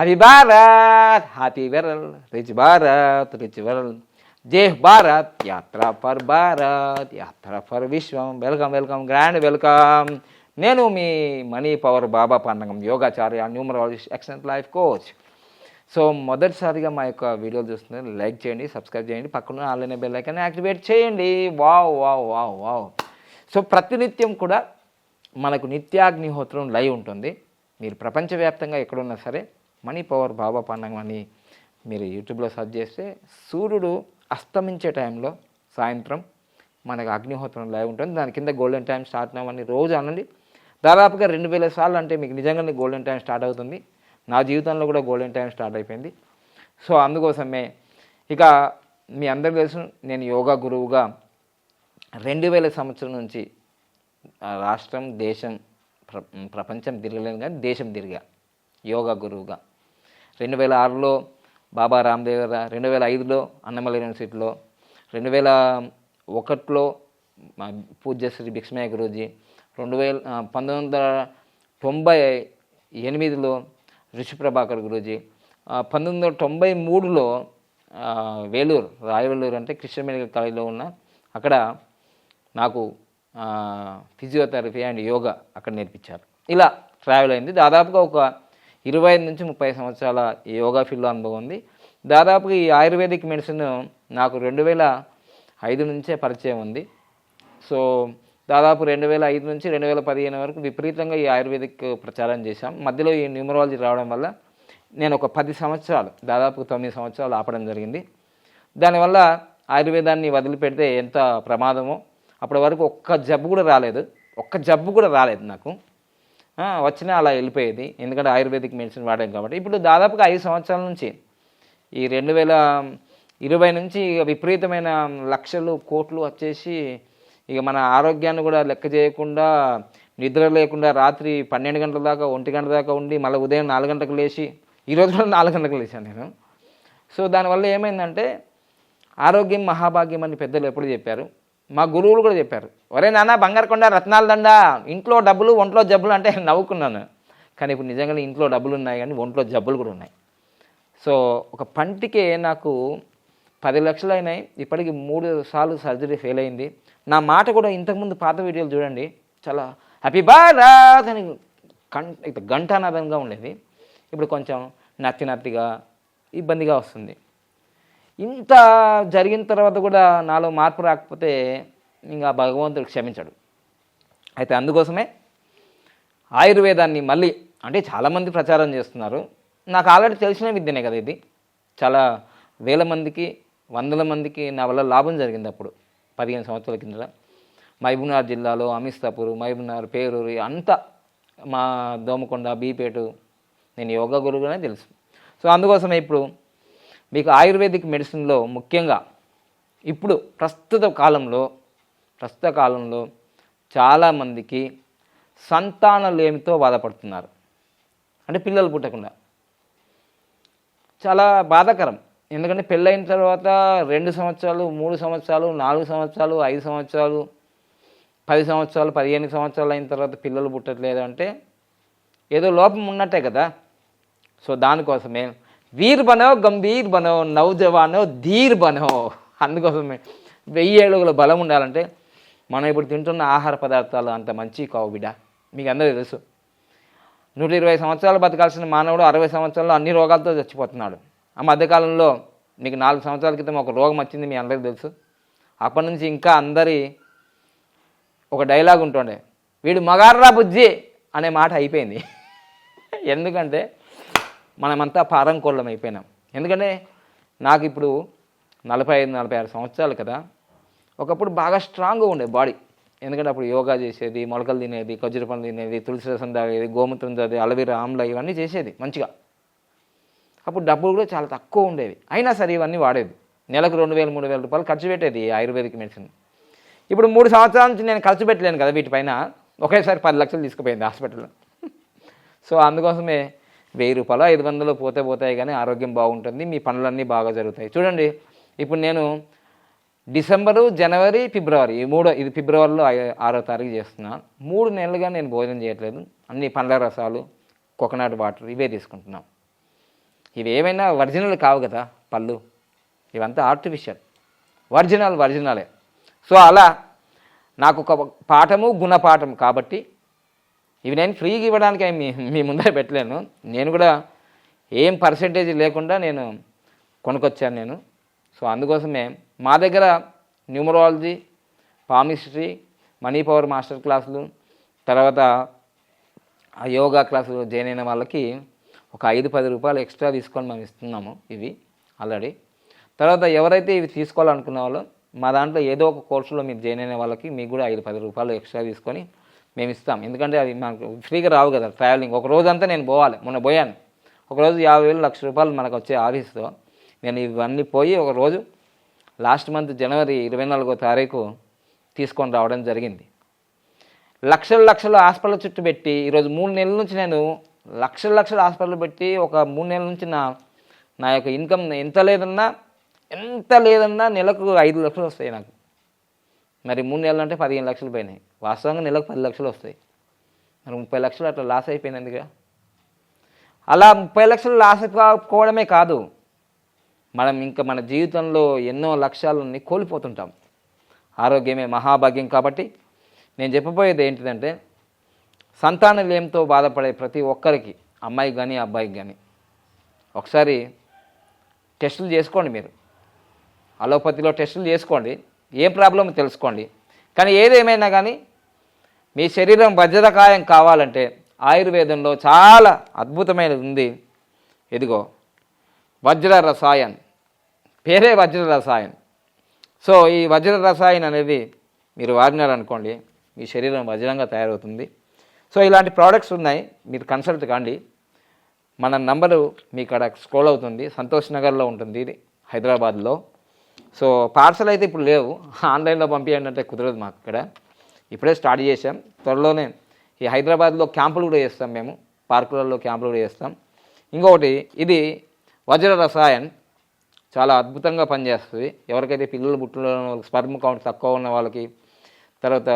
Happy Bharat happy world rich Bharat rich world జై భారత్ యాత్ర for Bharat యాత్ర ఫర్ విశ్వం వెల్కమ్ వెల్కమ్ గ్రాండ్ వెల్కమ్ నేను మీ మనీ పవర్ బాబా పండగం యోగాచార్య numerologist excellent life coach so మొదటిసారిగా మా యొక్క వీడియోలు చూస్తున్నారు. లైక్ చేయండి సబ్స్క్రైబ్ చేయండి. పక్కన ఆన్లైన్ బెల్ ఐకాన్ యాక్టివేట్ చేయండి. Wow wow wow wow so ప్రతినిత్యం కూడా మనకు నిత్యాగ్నిహోత్రం లైవ్ ఉంటుంది. మీరు ప్రపంచవ్యాప్తంగా ఎక్కడున్నా సరే మనీ పవర్ బాబా పండగ అని మీరు యూట్యూబ్లో సెర్చ్ చేస్తే సూర్యుడు అస్తమించే టైంలో సాయంత్రం మనకు అగ్నిహోత్రం లైవ్ ఉంటుంది. దాని కింద గోల్డెన్ టైం స్టార్ట్ అవ్వని రోజు అనండి. దాదాపుగా రెండు వేల సార్లు అంటే మీకు నిజంగానే గోల్డెన్ టైం స్టార్ట్ అవుతుంది. నా జీవితంలో కూడా గోల్డెన్ టైం స్టార్ట్ అయిపోయింది. సో అందుకోసమే ఇక మీ అందరికీ తెలుసు నేను యోగా గురువుగా రెండు వేల సంవత్సరం నుంచి రాష్ట్రం దేశం ప్ర ప్రపంచం తిరగలేను కానీ దేశం తిరిగా యోగా గురువుగా. రెండు వేల ఆరులో బాబా రామ్దేవ్ గారు రెండు వేల ఐదులో అన్నమల యూనివర్సిటీలో రెండు వేల ఒకటిలో మా పూజ్యశ్రీ భిక్ష్మయ్య గురూజీ రెండు వేల పంతొమ్మిది వందల తొంభై ఎనిమిదిలో ఋషి ప్రభాకర్ గురూజీ పంతొమ్మిది వందల తొంభై మూడులో వేలూరు రాయవెల్లూరు అంటే క్రిస్టియన్ మెడికల్ కాలేజీలో ఉన్న అక్కడ నాకు ఫిజియోథెరపీ అండ్ యోగా అక్కడ నేర్పించారు. ఇలా ట్రావెల్ అయింది. దాదాపుగా ఒక ఇరవై ఐదు నుంచి ముప్పై సంవత్సరాల యోగా ఫీల్డ్లో అనుభవం ఉంది. దాదాపుగా ఈ ఆయుర్వేదిక్ మెడిసిన్ నాకు రెండు వేల ఐదు నుంచే పరిచయం ఉంది. సో దాదాపు రెండు వేల ఐదు నుంచి రెండు వేల పదిహేను వరకు విపరీతంగా ఈ ఆయుర్వేదిక్ ప్రచారం చేశాం. మధ్యలో ఈ న్యూమరాలజీ రావడం వల్ల నేను ఒక పది సంవత్సరాలు దాదాపు తొమ్మిది సంవత్సరాలు ఆపడం జరిగింది. దానివల్ల ఆయుర్వేదాన్ని వదిలిపెడితే ఎంత ప్రమాదమో అప్పటి వరకు ఒక్క జబ్బు కూడా రాలేదు. ఒక్క జబ్బు కూడా రాలేదు నాకు. వచ్చినా అలా వెళ్ళిపోయేది. ఎందుకంటే ఆయుర్వేదిక్ మెడిసిన్ వాడాం కాబట్టి. ఇప్పుడు దాదాపుగా ఐదు సంవత్సరాల నుంచి ఈ రెండు వేల ఇరవై నుంచి ఇక విపరీతమైన లక్షలు కోట్లు వచ్చేసి ఇక మన ఆరోగ్యాన్ని కూడా లెక్క చేయకుండా నిద్ర లేకుండా రాత్రి పన్నెండు గంటల దాకా ఒంటి గంట దాకా ఉండి మళ్ళీ ఉదయం నాలుగు గంటలకు లేచి ఈరోజు కూడా నాలుగు గంటలకు లేచాను నేను. సో దానివల్ల ఏమైందంటే ఆరోగ్యం మహాభాగ్యం అని పెద్దలు ఎప్పుడు చెప్పారు. మా గురువులు కూడా చెప్పారు ఒరే నాన్న బంగారకొండ రత్నాల దండ ఇంట్లో డబ్బులు ఒంట్లో జబ్బులు అంటే నవ్వుకున్నాను. కానీ ఇప్పుడు నిజంగానే ఇంట్లో డబ్బులు ఉన్నాయి కానీ ఒంట్లో జబ్బులు కూడా ఉన్నాయి. సో ఒక పంటికే నాకు పది లక్షలు అయినాయి. ఇప్పటికి మూడు సార్లు సర్జరీ ఫెయిల్ అయింది. నా మాట కూడా ఇంతకుముందు పాత వీడియోలు చూడండి. చాలా హ్యాపీ భారత్ అని కంట గంటానాదంగా ఉండేది. ఇప్పుడు కొంచెం నత్తి నత్తిగా ఇబ్బందిగా వస్తుంది. ఇంత జరిగిన తర్వాత కూడా నాలో మార్పు రాకపోతే ఇంకా భగవంతుడు క్షమించడు. అయితే అందుకోసమే ఆయుర్వేదాన్ని మళ్ళీ అంటే చాలామంది ప్రచారం చేస్తున్నారు. నాకు ఆల్రెడీ తెలిసిన విద్యనే కదా ఇది. చాలా వేల మందికి వందల మందికి నా వల్ల లాభం జరిగింది అప్పుడు పదిహేను సంవత్సరాల కిందట. మహబూబ్నగర్ జిల్లాలో అమిస్తాపూర్ మహబూబ్నగర్ పేరూరు అంతా మా దోమకొండ బీపేటు నేను యోగా గురువుగానే తెలుసు. సో అందుకోసమే ఇప్పుడు మీకు ఆయుర్వేదిక్ మెడిసిన్లో ముఖ్యంగా ఇప్పుడు ప్రస్తుత కాలంలో ప్రస్తుత కాలంలో చాలామందికి సంతానలేమితో బాధపడుతున్నారు. అంటే పిల్లలు పుట్టకుండా. చాలా బాధాకరం. ఎందుకంటే పెళ్ళైన తర్వాత రెండు సంవత్సరాలు మూడు సంవత్సరాలు నాలుగు సంవత్సరాలు ఐదు సంవత్సరాలు పది సంవత్సరాలు పదిహేను సంవత్సరాలు అయిన తర్వాత పిల్లలు పుట్టట్లేదు అంటే ఏదో లోపం ఉన్నట్టే కదా. సో దానికోసమే వీర్ బనో గంభీర్ బనో నౌజవానో ధీర్ బనో అందుకోసమే వెయ్యి ఏడుగుల బలం ఉండాలంటే మనం ఇప్పుడు తింటున్న ఆహార పదార్థాలు అంత మంచి కావు బిడ్డ. మీకు అందరూ తెలుసు. నూట ఇరవై సంవత్సరాలు బతకాల్సిన మానవుడు అరవై సంవత్సరాల్లో అన్ని రోగాలతో చచ్చిపోతున్నాడు. ఆ మధ్యకాలంలో నీకు నాలుగు సంవత్సరాల క్రితం ఒక రోగం వచ్చింది మీ అందరికీ తెలుసు. అప్పటి నుంచి ఇంకా అందరి ఒక డైలాగ్ ఉంటుండే వీడు మగార్రా బుజ్జి అనే మాట అయిపోయింది. ఎందుకంటే మనమంతా పారంకోళ్ళం అయిపోయినాం. ఎందుకంటే నాకు ఇప్పుడు నలభై ఐదు నలభై ఆరు సంవత్సరాలు కదా. ఒకప్పుడు బాగా స్ట్రాంగ్గా ఉండే బాడీ. ఎందుకంటే అప్పుడు యోగా చేసేది మొలకలు తినేది ఖర్జూర పండ్లు తినేది తులసి రసం తాగేది గోమూత్రం తాగేది అలవీర ఆమ్ల ఇవన్నీ చేసేది మంచిగా. అప్పుడు డబ్బులు కూడా చాలా తక్కువ ఉండేవి. అయినా సరే ఇవన్నీ వాడేది. నెలకు రెండు వేలు మూడు వేల రూపాయలు ఖర్చు పెట్టేది ఆయుర్వేదిక్ మెడిసిన్. ఇప్పుడు మూడు సంవత్సరాల నుంచి నేను ఖర్చు పెట్టలేను కదా వీటిపైన. ఒకేసారి పది లక్షలు తీసుకుపోయింది హాస్పిటల్లో. సో అందుకోసమే వెయ్యి రూపాయలు ఐదు వందలు పోతే పోతాయి కానీ ఆరోగ్యం బాగుంటుంది మీ పనులన్నీ బాగా జరుగుతాయి. చూడండి ఇప్పుడు నేను డిసెంబరు జనవరి ఫిబ్రవరి ఈ మూడో ఇది ఫిబ్రవరిలో ఆరో తారీఖు చేస్తున్నాను మూడు నెలలుగా నేను భోజనం చేయట్లేదు. అన్ని పండ్ల రసాలు కోకోనట్ వాటర్ ఇవే తీసుకుంటున్నాం. ఇవి ఏమైనా ఒరిజినల్ కావు కదా పళ్ళు. ఇవంతా ఆర్టిఫిషియల్. ఒరిజినల్ ఒరిజినలే. సో అలా నాకు ఒక పాఠము గుణపాఠం కాబట్టి ఇవి నేను ఫ్రీగా ఇవ్వడానికి మీ మీ ముందర పెట్టలేను. నేను కూడా ఏం పర్సంటేజ్ లేకుండా నేను కొనుక్కొచ్చాను నేను. సో అందుకోసమే మా దగ్గర numerology palmistry money power master క్లాసులు తర్వాత ఆ యోగా క్లాసులు జాయిన్ అయిన వాళ్ళకి ఒక ఐదు పది రూపాయలు ఎక్స్ట్రా తీసుకొని మేము ఇస్తున్నాము ఇవి ఆల్రెడీ. తర్వాత ఎవరైతే ఇవి తీసుకోవాలనుకున్న వాళ్ళు మా దాంట్లో ఏదో ఒక కోర్సులో మీరు జాయిన్ అయిన వాళ్ళకి మీకు కూడా ఐదు పది రూపాయలు ఎక్స్ట్రా తీసుకొని మేము ఇస్తాం ఎందుకంటే అది మాకు ఫ్రీగా రావు కదా ట్రావెలింగ్. ఒక రోజంతా నేను పోవాలి. మొన్న పోయాను. ఒకరోజు యాభై వేలు లక్ష రూపాయలు మనకు వచ్చే ఆఫీస్తో నేను ఇవన్నీ పోయి ఒక రోజు లాస్ట్ మంత్ జనవరి ఇరవై నాలుగో తారీఖు తీసుకొని రావడం జరిగింది. లక్షల లక్షల హాస్పిటల్ చుట్టూ పెట్టి ఈరోజు మూడు నెలల నుంచి నేను లక్షల లక్షల హాస్పిటల్ పెట్టి ఒక మూడు నెలల నుంచి నా నా యొక్క ఇన్కమ్ ఎంత లేదన్నా ఎంత లేదన్నా నెలకు ఐదు లక్షలు వస్తాయి నాకు. మరి మూడు నెలలు అంటే పదిహేను లక్షలు పోయినాయి. వాస్తవంగా నెలకు పది లక్షలు వస్తాయి. మరి ముప్పై లక్షలు అట్లా లాస్ అయిపోయినందుగా అలా ముప్పై లక్షలు లాస్ అయిపోవడమే కాదు మనం ఇంకా మన జీవితంలో ఎన్నో లక్ష్యాలని కోల్పోతుంటాం. ఆరోగ్యమే మహాభాగ్యం కాబట్టి నేను చెప్పబోయేది ఏంటిదంటే సంతాన లేమితో బాధపడే ప్రతి ఒక్కరికి అమ్మాయికి కానీ అబ్బాయికి కానీ ఒకసారి టెస్టులు చేసుకోండి మీరు. అలోపతిలో టెస్టులు చేసుకోండి. ఏం ప్రాబ్లమ్ తెలుసుకోండి. కానీ ఏదేమైనా కానీ మీ శరీరం వజ్రకాయం కావాలంటే ఆయుర్వేదంలో చాలా అద్భుతమైనది ఉంది. ఇదిగో వజ్ర రసాయన్ పేరే వజ్ర రసాయన్ సో ఈ వజ్ర రసాయన్ అనేది మీరు వాడినారనుకోండి మీ శరీరం వజ్రంగా తయారవుతుంది. సో ఇలాంటి ప్రోడక్ట్స్ ఉన్నాయి మీరు కన్సల్ట్ కాండి. మన నంబరు మీ ఇక్కడ స్క్రోల్ అవుతుంది సంతోష్ నగర్లో ఉంటుంది ఇది హైదరాబాద్లో. సో పార్సల్ అయితే ఇప్పుడు లేవు ఆన్లైన్లో పంపించండి అంటే కుదరదు మాకు ఇక్కడ. ఇప్పుడే స్టార్ట్ చేసాం త్వరలోనే ఈ హైదరాబాద్లో క్యాంపులు కూడా చేస్తాం మేము. పార్కులలో క్యాంపులు కూడా చేస్తాం. ఇంకొకటి ఇది వజ్ర రసాయన్ చాలా అద్భుతంగా పనిచేస్తుంది. ఎవరికైతే పిల్లలు పుట్టిన స్పర్మ్ కౌంట్ తక్కువ ఉన్న వాళ్ళకి తర్వాత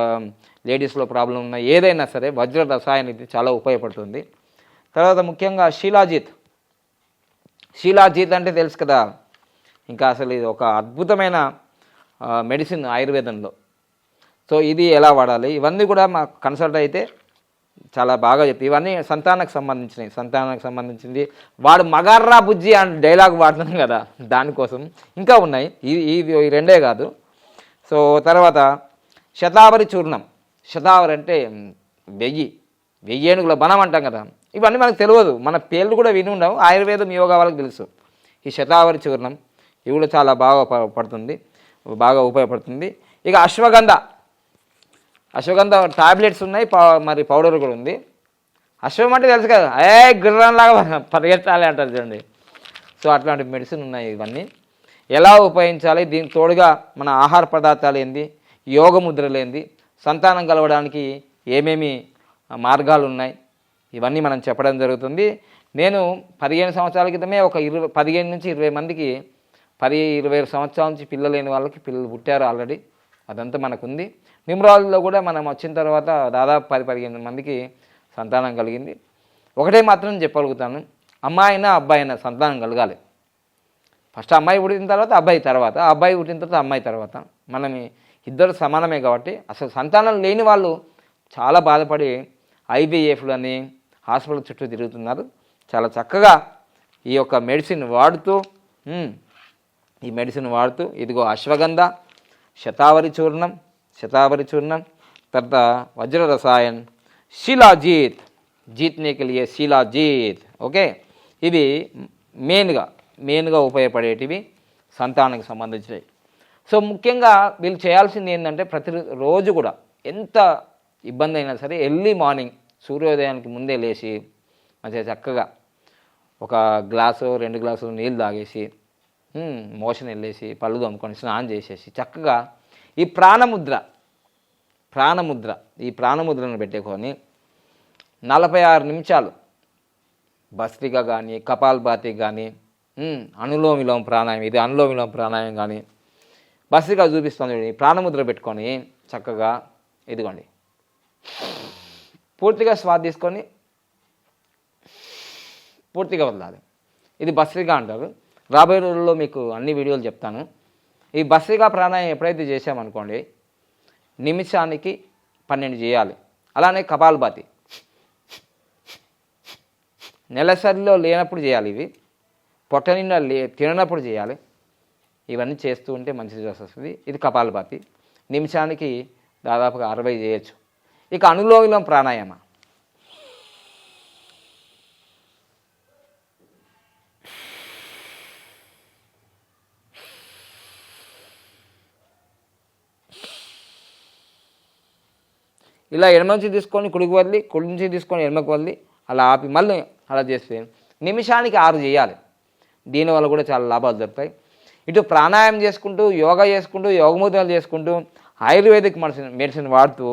లేడీస్లో ప్రాబ్లం ఉన్న ఏదైనా సరే వజ్ర రసాయనం ఇది చాలా ఉపయోగపడుతుంది. తర్వాత ముఖ్యంగా శీలాజిత్. శీలాజిత్ అంటే తెలుసు కదా. ఇంకా అసలు ఇది ఒక అద్భుతమైన మెడిసిన్ ఆయుర్వేదంలో. సో ఇది ఎలా వాడాలి? ఇవన్నీ కూడా మా కన్సల్ట్ అయితే చాలా బాగా చెప్తాయి ఇవన్నీ సంతానకు సంబంధించినవి సంతానానికి సంబంధించింది. వాడు మగార్రా బుజ్జి అని డైలాగ్ వాడుతున్నాం కదా దానికోసం. ఇంకా ఉన్నాయి. ఇవి ఈ రెండే కాదు. సో తర్వాత శతావరి చూర్ణం. శతావరి అంటే వెయ్యి. వెయ్యి ఏనుగుల బలం అంటాం కదా. ఇవన్నీ మనకు తెలియదు. మన పేర్లు కూడా విని ఉండవు ఆయుర్వేదం యోగా వాళ్ళకి తెలుసు. ఈ శతావరి చూర్ణం ఇవి కూడా చాలా బాగా పడుతుంది బాగా ఉపయోగపడుతుంది. ఇక అశ్వగంధ. అశ్వగంధ టాబ్లెట్స్ ఉన్నాయి మరి పౌడర్ కూడా ఉంది. అశ్వం అంటే తెలుసు కదా ఏ గుర్రంలాగా పరిగెత్తాలి అంటారు చూడండి. సో అట్లాంటి మెడిసిన్ ఉన్నాయి ఇవన్నీ. ఎలా ఉపయోగించాలి? దీనికి తోడుగా మన ఆహార పదార్థాలు ఏంది? యోగ ముద్రలు ఏంది? సంతానం కలవడానికి ఏమేమి మార్గాలు ఉన్నాయి? ఇవన్నీ మనం చెప్పడం జరుగుతుంది. నేను పదిహేను సంవత్సరాల క్రితమే ఒక ఇరవై పదిహేను నుంచి ఇరవై మందికి పది ఇరవై సంవత్సరాల నుంచి పిల్లలు లేని వాళ్ళకి పిల్లలు పుట్టారు ఆల్రెడీ. అదంతా మనకుంది. నిమ్రాజుల్లో కూడా మనం వచ్చిన తర్వాత దాదాపు పది పదిహేను మందికి సంతానం కలిగింది. ఒకటే మాత్రం చెప్పగలుగుతాను. అమ్మాయి అయినా అబ్బాయి అయినా సంతానం కలగాలి. ఫస్ట్ అమ్మాయి పుట్టిన తర్వాత అబ్బాయి తర్వాత. అబ్బాయి పుట్టిన తర్వాత అమ్మాయి తర్వాత. మనం ఇద్దరు సమానమే కాబట్టి అసలు సంతానం లేని వాళ్ళు చాలా బాధపడి ఐబీఎఫ్లని హాస్పిటల్ చుట్టూ తిరుగుతున్నారు. చాలా చక్కగా ఈ యొక్క మెడిసిన్ వాడుతూ ఈ మెడిసిన్ వాడుతూ ఇదిగో అశ్వగంధ శతావరి చూర్ణం శతావరి చూర్ణం తర్వాత వజ్ర రసాయన్ శిలాజీత్ జీత్నే కలిగే శిలాజీత్. ఓకే? ఇవి మెయిన్గా మెయిన్గా ఉపయోగపడేటివి సంతానానికి సంబంధించినవి. సో ముఖ్యంగా వీళ్ళు చేయాల్సింది ఏంటంటే ప్రతి రోజు కూడా ఎంత ఇబ్బంది అయినా సరే ఎర్లీ మార్నింగ్ సూర్యోదయానికి ముందే లేచి మంచిగా చక్కగా ఒక గ్లాసు రెండు గ్లాసులు నీళ్ళు తాగేసి మోషన్ వెళ్ళేసి పళ్ళు తోముకొని స్నానం చేసేసి చక్కగా ఈ ప్రాణముద్ర ప్రాణముద్ర ఈ ప్రాణముద్రను పెట్టుకొని నలభై ఆరు నిమిషాలు భస్త్రిక కానీ కపాల్భాతి కానీ అనులోమ విలోమ ప్రాణాయం ఇది అనులోమ విలోమ ప్రాణాయం కానీ భస్త్రిక చూపిస్తుంది ఈ ప్రాణముద్ర పెట్టుకొని చక్కగా ఇదిగోండి. పూర్తిగా స్వాద్ తీసుకొని పూర్తిగా వదలాలి. ఇది భస్త్రిక అంటారు. రాబోయే రోజుల్లో మీకు అన్ని వీడియోలు చెప్తాను. ఈ భస్త్రికా ప్రాణాయం ఎప్పుడైతే చేసామనుకోండి నిమిషానికి పన్నెండు చేయాలి. అలానే కపాలభాతి నెలసరిలో లేనప్పుడు చేయాలి ఇవి. పొట్ట నిండా లే తిననప్పుడు చేయాలి. ఇవన్నీ చేస్తూ ఉంటే మంచి రిజల్ట్స్ వస్తుంది. ఇది కపాలభాతి నిమిషానికి దాదాపుగా అరవై చేయొచ్చు. ఇక అనులోవిలం ప్రాణాయామ. ఇలా ఎడమ నుంచి తీసుకొని కుడికి వదిలి కుడి నుంచి తీసుకొని ఎడమకు వదిలి అలా ఆపి మళ్ళీ అలా చేస్తే నిమిషానికి ఆరు చేయాలి. దీనివల్ల కూడా చాలా లాభాలు దొరుకుతాయి. ఇటు ప్రాణాయామం చేసుకుంటూ యోగా చేసుకుంటూ యోగముద్రలు చేసుకుంటూ ఆయుర్వేదిక్ మెడిసిన్ మెడిసిన్ వాడుతూ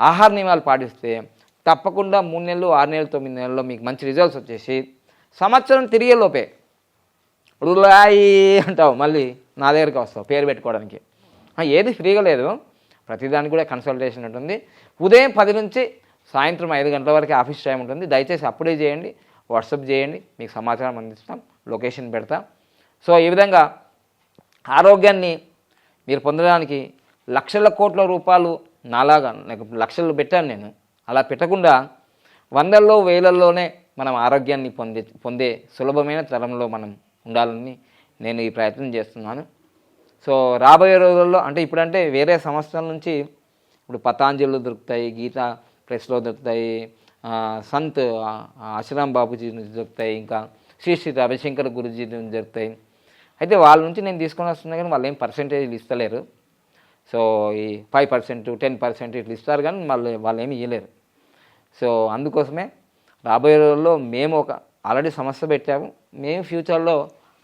ఆహార నియమాలు పాటిస్తే తప్పకుండా మూడు నెలలు ఆరు నెలలు తొమ్మిది నెలల్లో మీకు మంచి రిజల్ట్స్ వచ్చేసి సంవత్సరం తిరిగే లోపే రులాయి అంటావు మళ్ళీ నా దగ్గరికి వస్తావు పేరు పెట్టుకోవడానికి. ఏది ఫ్రీగా లేదు. ప్రతిదానికి కూడా కన్సల్టేషన్ ఉంటుంది. ఉదయం పది నుంచి సాయంత్రం ఐదు గంటల వరకు ఆఫీస్ టైం ఉంటుంది. దయచేసి అప్పుడే చేయండి. వాట్సాప్ చేయండి. మీకు సమాచారం అందిస్తాం. లొకేషన్ పెడతాం. సో ఈ విధంగా ఆరోగ్యాన్ని మీరు పొందడానికి లక్షల కోట్ల రూపాయలు నాలాగా నాకు లక్షలు పెట్టాను నేను. అలా పెట్టకుండా వందల్లో వేలల్లోనే మనం ఆరోగ్యాన్ని పొందే పొందే సులభమైన తరంలో మనం ఉండాలని నేను ఈ ప్రయత్నం చేస్తున్నాను. సో రాబోయే రోజుల్లో అంటే ఇప్పుడంటే వేరే సంవత్సరాల నుంచి ఇప్పుడు పతాంజలిలో దొరుకుతాయి గీతా ప్రెస్లో దొరుకుతాయి సంత్ ఆ, బాబుజీ నుంచి దొరుకుతాయి ఇంకా శ్రీ శ్రీ రవిశంకర్ గురుజీ నుంచి దొరుకుతాయి. అయితే వాళ్ళ నుంచి నేను తీసుకొని వస్తున్నా కానీ వాళ్ళు ఏం పర్సంటేజ్లు ఇస్తలేరు. సో ఈ ఫైవ్ పర్సెంట్ టెన్ పర్సెంట్ ఇట్లా ఇస్తారు కానీ మళ్ళీ వాళ్ళు ఏమి ఇవ్వలేరు సో అందుకోసమే రాబోయే రోజుల్లో మేము ఒక ఆల్రెడీ సమస్య పెట్టాము. మేము ఫ్యూచర్లో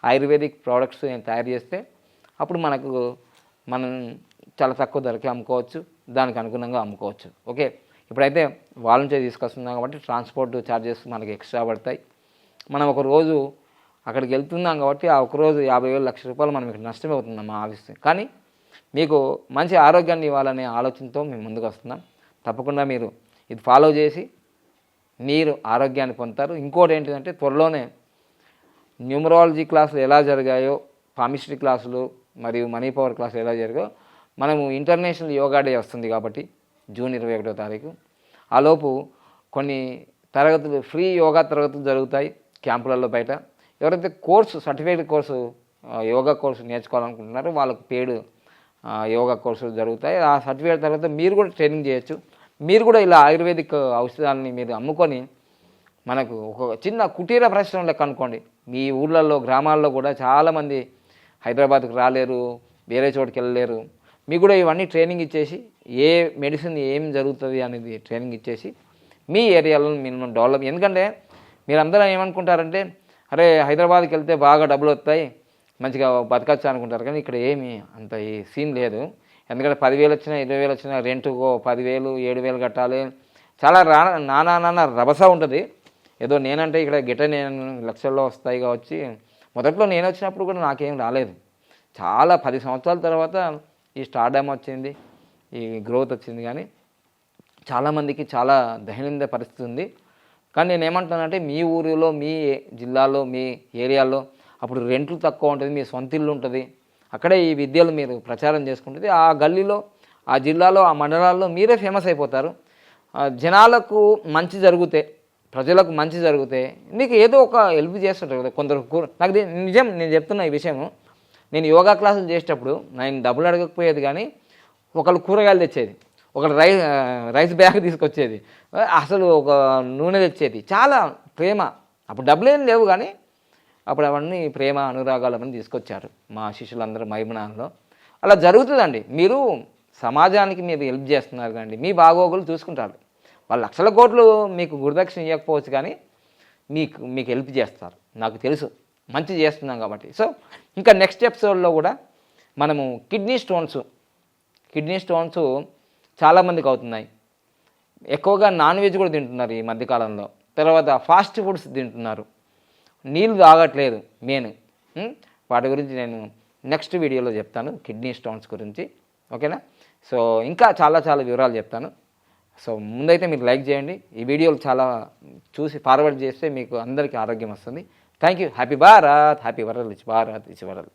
ఆయుర్వేదిక్ ప్రోడక్ట్స్ నేను తయారు చేస్తే అప్పుడు మనకు మనం చాలా తక్కువ ధరకే అమ్ముకోవచ్చు. దానికి అనుగుణంగా అమ్ముకోవచ్చు. ఓకే? ఇప్పుడైతే వాళ్ళ నుంచే తీసుకొస్తున్నాం కాబట్టి ట్రాన్స్పోర్ట్ ఛార్జెస్ మనకి ఎక్స్ట్రా పడతాయి. మనం ఒక రోజు అక్కడికి వెళ్తున్నాం కాబట్టి ఆ ఒక రోజు యాభై వేలు లక్ష రూపాయలు మనం ఇక్కడ నష్టమే అవుతుంది మా ఆఫీస్ కానీ మీకు మంచి ఆరోగ్యాన్ని ఇవ్వాలనే ఆలోచనతో మేము ముందుకు వస్తున్నాం. తప్పకుండా మీరు ఇది ఫాలో చేసి మీరు ఆరోగ్యాన్ని పొందుతారు. ఇంకోటి ఏంటంటే త్వరలోనే న్యూమరాలజీ క్లాసులు ఎలా జరిగాయో పామిస్ట్రీ క్లాసులు మరియు మనీ పవర్ క్లాసులు ఎలా జరిగో మనము ఇంటర్నేషనల్ యోగా డే వస్తుంది కాబట్టి జూన్ ఇరవై ఒకటో తారీఖు. ఆలోపు కొన్ని తరగతులు ఫ్రీ యోగా తరగతులు జరుగుతాయి క్యాంపులలో బయట. ఎవరైతే course certificate course yoga course నేర్చుకోవాలనుకుంటున్నారో వాళ్ళకు పేడు యోగా కోర్సులు జరుగుతాయి. ఆ సర్టిఫికేట్ తర్వాత మీరు కూడా ట్రైనింగ్ చేయొచ్చు. మీరు కూడా ఇలా ఆయుర్వేదిక్ ఔషధాలని మీరు అమ్ముకొని మనకు ఒక చిన్న కుటీర పరిశ్రమ లెక్క అనుకోండి. మీ ఊళ్ళల్లో గ్రామాల్లో కూడా చాలామంది హైదరాబాద్కి రాలేరు వేరే చోటుకి వెళ్ళలేరు. మీకు కూడా ఇవన్నీ ట్రైనింగ్ ఇచ్చేసి ఏ మెడిసిన్ ఏం జరుగుతుంది అనేది ట్రైనింగ్ ఇచ్చేసి మీ ఏరియాలో మినిమం డెవలప్ ఎందుకంటే మీరందరూ ఏమనుకుంటారంటే అరే హైదరాబాద్కి వెళ్తే బాగా డబ్బులు వస్తాయి మంచిగా బతకచ్చు అనుకుంటారు. కానీ ఇక్కడ ఏమి అంత ఈ సీన్ లేదు. ఎందుకంటే పదివేలు వచ్చినా ఇరవై వేలు వచ్చినా రెంట్కో పదివేలు ఏడు వేలు కట్టాలి. చాలా రా నానా నానా రభస ఉంటుంది. ఏదో నేనంటే ఇక్కడ గిట నేను లక్షల్లో వస్తాయి కావచ్చి. మొదట్లో నేను వచ్చినప్పుడు కూడా నాకేం రాలేదు. చాలా పది సంవత్సరాల తర్వాత ఈ స్టార్డమ్ వచ్చింది ఈ గ్రోత్ వచ్చింది కానీ చాలామందికి చాలా దహనింద పరిస్థితి ఉంది. కానీ నేను ఏమంటానంటే మీ ఊరిలో మీ జిల్లాలో మీ ఏరియాలో అప్పుడు రెంట్లు తక్కువ ఉంటుంది మీ సొంత ఇల్లు ఉంటుంది. అక్కడే ఈ విద్యలు మీరు ప్రచారం చేసుకుంటుంది. ఆ గల్లీలో ఆ జిల్లాలో ఆ మండలాల్లో మీరే ఫేమస్ అయిపోతారు. జనాలకు మంచి జరిగితే ప్రజలకు మంచి జరిగితే నీకు ఏదో ఒక హెల్ప్ చేస్తుంటారు కదా కొందరు నాకు నిజం నేను చెప్తున్నా ఈ విషయము. నేను యోగా క్లాసులు చేసేటప్పుడు నేను డబ్బులు అడగకపోయేది కానీ ఒకళ్ళు కూరగాయలు తెచ్చేది ఒకళ్ళు రైస్ రైస్ బ్యాగ్ తీసుకొచ్చేది అసలు ఒక నూనె తెచ్చేది. చాలా ప్రేమ. అప్పుడు డబ్బులు ఏం లేవు కానీ అప్పుడు అవన్నీ ప్రేమ అనురాగాలు అవన్నీ తీసుకొచ్చారు మా శిష్యులందరూ మైమనాల్లో అలా జరుగుతుందండి. మీరు సమాజానికి మీరు హెల్ప్ చేస్తున్నారు కానీ మీ బాగోగులు చూసుకుంటారు. వాళ్ళు లక్షల కోట్లు మీకు గురుదక్షిణ ఇవ్వకపోవచ్చు కానీ మీకు మీకు హెల్ప్ చేస్తారు. నాకు తెలుసు. మంచి చేస్తున్నాం కాబట్టి. సో ఇంకా నెక్స్ట్ ఎపిసోడ్లో కూడా మనము కిడ్నీ స్టోన్స్ కిడ్నీ స్టోన్స్ చాలామందికి అవుతున్నాయి. ఎక్కువగా నాన్ వెజ్ కూడా తింటున్నారు ఈ మధ్యకాలంలో తర్వాత ఫాస్ట్ ఫుడ్స్ తింటున్నారు. నీళ్ళు తాగట్లేదు మెయిన్ hmm? వాటి గురించి నేను నెక్స్ట్ వీడియోలో చెప్తాను కిడ్నీ స్టోన్స్ గురించి. ఓకేనా సో ఇంకా చాలా చాలా వివరాలు చెప్తాను. సో ముందైతే మీరు లైక్ చేయండి. ఈ వీడియోలు చాలా చూసి ఫార్వర్డ్ చేస్తే మీకు అందరికీ ఆరోగ్యం వస్తుంది. Thank you happy Bharat. Happy world rich Bharat rich world